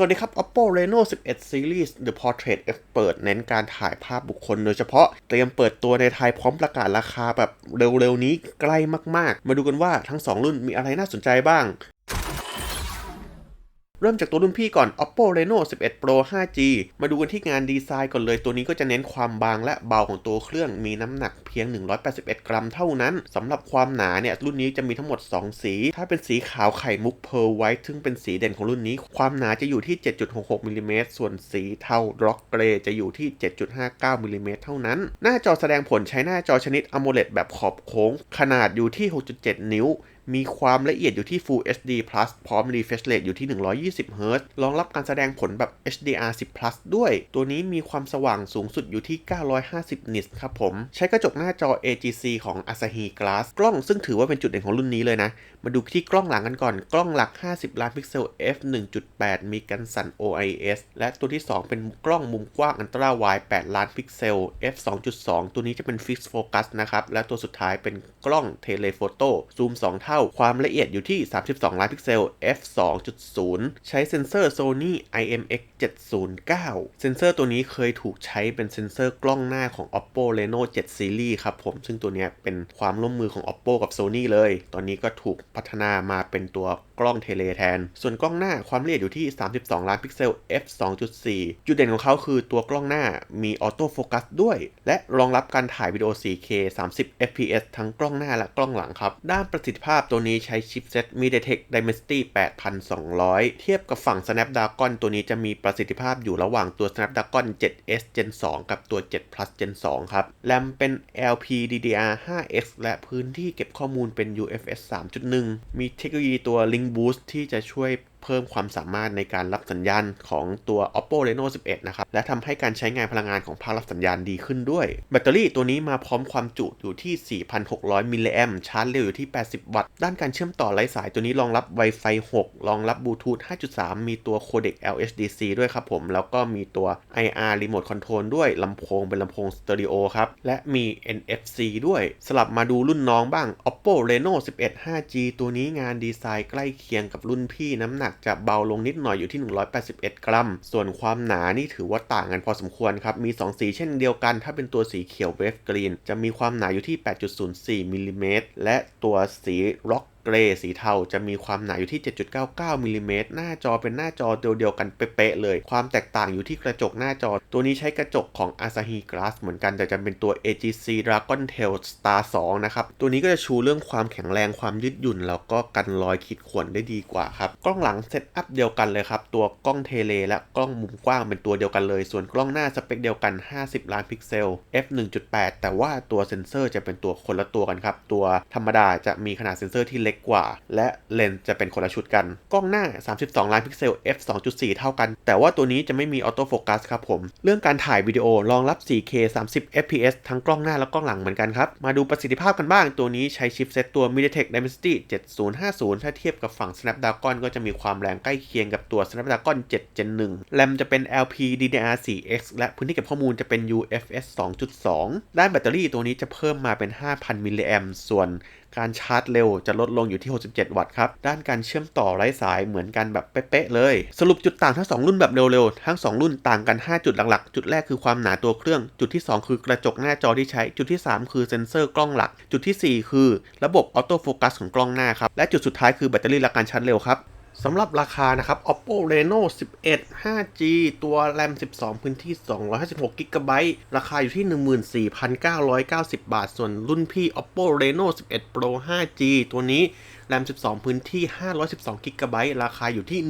สวัสดีครับ Oppo Reno 11 Series The Portrait Expert เน้นการถ่ายภาพบุคคล โดยเฉพาะเตรียมเปิดตัวในไทยพร้อมประกาศราคาแบบเร็วๆนี้ใกล้มากๆ มาดูกันว่าทั้ง 2 รุ่นมีอะไรน่าสนใจบ้าง เริ่มจากตัวรุ่นพี่ก่อน Oppo Reno 11 Pro 5G มาดูกันที่งานดีไซน์ก่อนเลย ตัวนี้ก็จะเน้นความบางและเบาของตัวเครื่อง มีน้ำหนักเพียง 181 กรัมเท่านั้น สำหรับความหนาเนี่ย รุ่นนี้จะมีทั้งหมด 2 สี ถ้าเป็นสีขาวไข่มุก Pearl White ซึ่งเป็นสีเด่นของรุ่นนี้ ความหนาจะอยู่ที่ 7.66มิลลิเมตรส่วนสีเทา Rock Grey จะอยู่ที่ 7.59มิลลิเมตรเท่านั้น หน้าจอแสดงผลใช้หน้าจอชนิด AMOLED แบบขอบโค้ง ขนาดอยู่ที่ 6.7 นิ้ว มีความละเอียดอยู่ที่ Full HD Plus พร้อม refresh rate อยู่ที่ 120 Hz รองรับการแสดงผลแบบ HDR 10 Plus ด้วย ตัวนี้มีความสว่างสูงสุดอยู่ที่ 950 nits ครับผม ใช้กระจกหน้าจอ AGC ของ Asahi Glass กล้องซึ่งถือว่าเป็นจุดเด่นของรุ่นนี้เลยนะ มาดูที่กล้องหลังกันก่อน กล้องหลัก 50 ล้านพิกเซล f 1.8 มีกันสั่น OIS และตัวที่ 2 เป็นกล้องมุมกว้างอันตราไวด์8ล้านพิกเซล f 2.2 ตัวนี้จะเป็น fixed focus นะครับ และตัวสุดท้ายเป็นกล้องเทเลโฟโต้ซูม 2 เท่าความละเอียดอยู่ที่ 32 ล้านพิกเซล f 2.0 ใช้เซนเซอร์ Sony IMX 709 เซนเซอร์ตัวนี้เคยถูกใช้เป็นเซนเซอร์กล้องหน้าของ Oppo Reno 7 Series ครับผม ซึ่งตัวนี้เป็นความร่วมมือของ Oppo กับ Sony เลย ตอนนี้ก็ถูกพัฒนามาเป็นตัวกล้องเทเลแทน ส่วนกล้องหน้าความละเอียดอยู่ที่ 32 ล้านพิกเซล f 2.4 จุดเด่นของเขาคือตัวกล้องหน้ามีออโต้โฟกัสด้วย และรองรับการถ่ายวิดีโอ 4K 30 fps ทั้งกล้องหน้าและกล้องหลังครับ ด้านประสิทธิภาพตัวนี้ใช้ชิปเซ็ต MediaTek Dimensity 8200 เทียบกับฝั่ง Snapdragon ตัวนี้จะมีประสิทธิภาพอยู่ระหว่างตัว Snapdragon 7s Gen 2 กับตัว 7 Plus Gen 2 ครับ แรมเป็น LPDDR5X และพื้นที่เก็บข้อมูลเป็น UFS 3.1 มีเทคโนโลยีตัว Link Boost ที่จะช่วยเพิ่มความสามารถในการรับสัญญาณของตัว Oppo Reno 11 นะครับ และทำให้การใช้งานพลังงานของภาครับสัญญาณดีขึ้นด้วย แบตเตอรี่ตัวนี้มาพร้อมความจุอยู่ที่ 4,600 มิลลิแอมชาร์จเร็วอยู่ที่ 80 วัตต์ ด้านการเชื่อมต่อไร้สายตัวนี้รองรับ Wi-Fi 6 รองรับบลูทูธ 5.3 มีตัวโคเด็ก LHDC ด้วยครับผม แล้วก็มีตัว IR Remote Control ด้วยลำโพงเป็นลำโพงสเตอริโอครับ และมี NFC ด้วย สลับมาดูรุ่นน้องบ้าง Oppo Reno 11 5G ตัวนี้งานดีไซน์ใกล้เคียงกับรุ่นพี่น้ำหนักนักจะเบาลงนิดหน่อยอยู่ที่ 181 กรัม ส่วนความหนานี่ถือว่าต่างกันพอสมควรครับ มี 2 สีเช่นเดียวกัน ถ้าเป็นตัวสีเขียวเวฟกรีนจะมีความหนาอยู่ที่ 8.04มิลลิเมตรและตัวสีร็อก เกรย์สีเทาจะมีความหนาอยู่ที่ 7.99มิลลิเมตรหน้าจอเป็นหน้าจอเดียวๆกันเป๊ะๆเลย ความแตกต่างอยู่ที่กระจกหน้าจอ ตัวนี้ใช้กระจกของ Asahi Glass เหมือนกันแต่จะเป็นตัว AGC Dragon Tail Star 2 นะครับ ตัวนี้ก็จะชูเรื่องความแข็งแรงความยืดหยุ่น แล้วก็กันรอยขีดข่วนได้ดีกว่าครับ กล้องหลังเซตอัพเดียวกันเลยครับ ตัวกล้องเทเลและกล้องมุมกว้างเป็นตัวเดียวกันเลย ส่วนกล้องหน้าสเปคเดียวกัน 50 ล้านพิกเซล f 1.8แต่ว่าตัวเซ็นเซอร์จะเป็นตัวคนละตัวกันครับตัวธรรมดาจะมีขนาดเซ็นเซอร์ที่เล็กกว่า และเลนส์จะเป็นคนละชุดกัน กล้องหน้า 32 ล้านพิกเซล f 2.4 เท่ากัน แต่ว่าตัวนี้จะไม่มีออโต้โฟกัสครับผม เรื่องการถ่ายวิดีโอรองรับ 4K 30 fps ทั้งกล้องหน้าและกล้องหลังเหมือนกันครับ มาดูประสิทธิภาพกันบ้าง ตัวนี้ใช้ชิปเซตตัว MediaTek Dimensity 7050 ถ้าเทียบกับฝั่ง Snapdragon ก็จะมีความแรงใกล้เคียงกับตัว Snapdragon 7 Gen 1แรมจะเป็น LPDDR4X และพื้นที่เก็บข้อมูลจะเป็น UFS 2.2 ด้านแบตเตอรี่ตัวนี้จะเพิ่มมาเป็น 5,000 มิลลิแอมส่วนการชาร์จเร็วจะลดลงอยู่ที่ 67 วัตต์ครับ ด้านการเชื่อมต่อไร้สายเหมือนกันแบบเป๊ะๆเลย สรุปจุดต่างทั้ง 2 รุ่นแบบเร็วๆ ทั้ง 2 รุ่นต่างกัน 5 จุดหลักๆ จุดแรกคือความหนาตัวเครื่อง จุดที่ 2 คือกระจกหน้าจอที่ใช้ จุดที่ 3 คือเซ็นเซอร์กล้องหลัก จุดที่ 4 คือ ระบบออโต้โฟกัสของกล้องหน้าครับ และจุดสุดท้ายคือแบตเตอรี่และการชาร์จเร็วครับ สำหรับราคานะครับ Oppo Reno 11 5G ตัวแรม12 พื้นที่ 256 g b ราคาอยู่ที่ 14,990 บาท ส่วนรุ่นพี่ Oppo Reno 11 Pro 5G ตัวนี้แรม12 พื้นที่ 512 g b ราคาอยู่ที่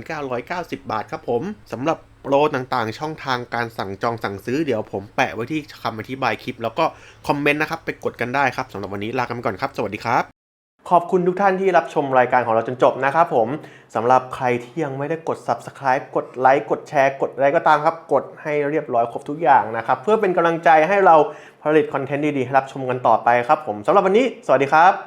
19,990 บาทครับผม สำหรับโปรต่างๆ ช่องทางการสั่งจองสั่งซื้อเดี๋ยวผมแปะไว้ที่คำอธิบายคลิป แล้วก็คอมเมนต์นะครับ ไปกดกันได้ครับสำหรับวันนี้ลากันไปก่อนครับ สวัสดีครับ ขอบคุณทุกท่านที่รับชมรายการของเราจนจบนะครับผมสำหรับใครที่ยังไม่ได้กด subscribe กดไลค์กดแชร์ กดอะไรก็ตามครับ กดให้เรียบร้อยครบทุกอย่างนะครับ เพื่อเป็นกำลังใจให้เราผลิตคอนเทนต์ดีๆให้รับชมกันต่อไปครับผมสำหรับวันนี้ สวัสดีครับ